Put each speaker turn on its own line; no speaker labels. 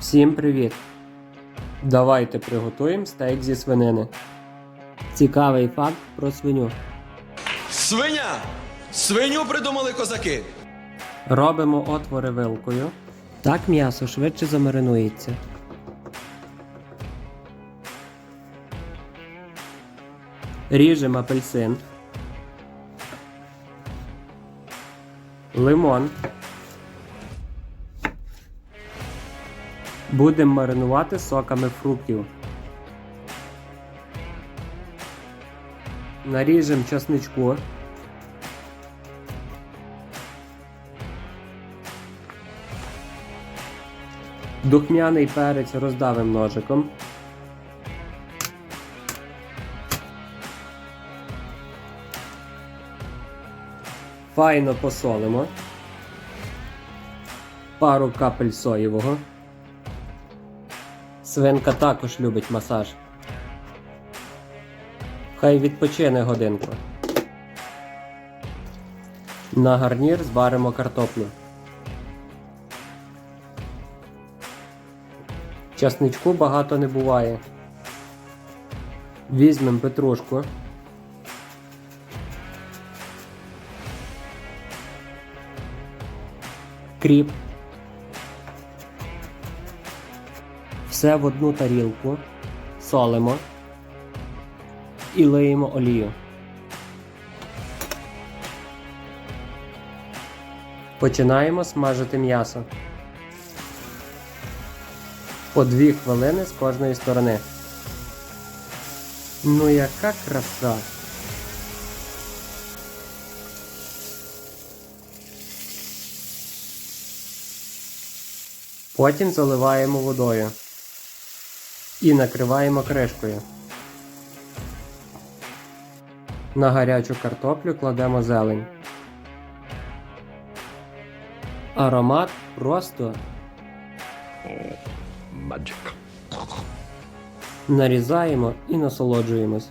Всім привіт! Давайте приготуємо стейк зі свинини. Цікавий факт про свиню.
Свиня! Свиню придумали козаки!
Робимо отвори вилкою. Так м'ясо швидше замаринується. Ріжемо апельсин. Лимон. Будемо маринувати соками фруктів. Наріжемо часничку. Духмяний перець роздавим ножиком. Файно посолимо. Пару капель соєвого. Свинка також любить масаж. Хай відпочине годинку. На гарнір зваримо картоплю. Часничку багато не буває. Візьмемо петрушку. Кріп. Все в одну тарілку. Солимо. І лиємо олію. Починаємо смажити м'ясо. По дві хвилини з кожної сторони. Ну яка краса! Потім заливаємо водою і накриваємо кришкою. На гарячу картоплю кладемо зелень. Аромат просто
Magic.
нарізаємо і насолоджуємось.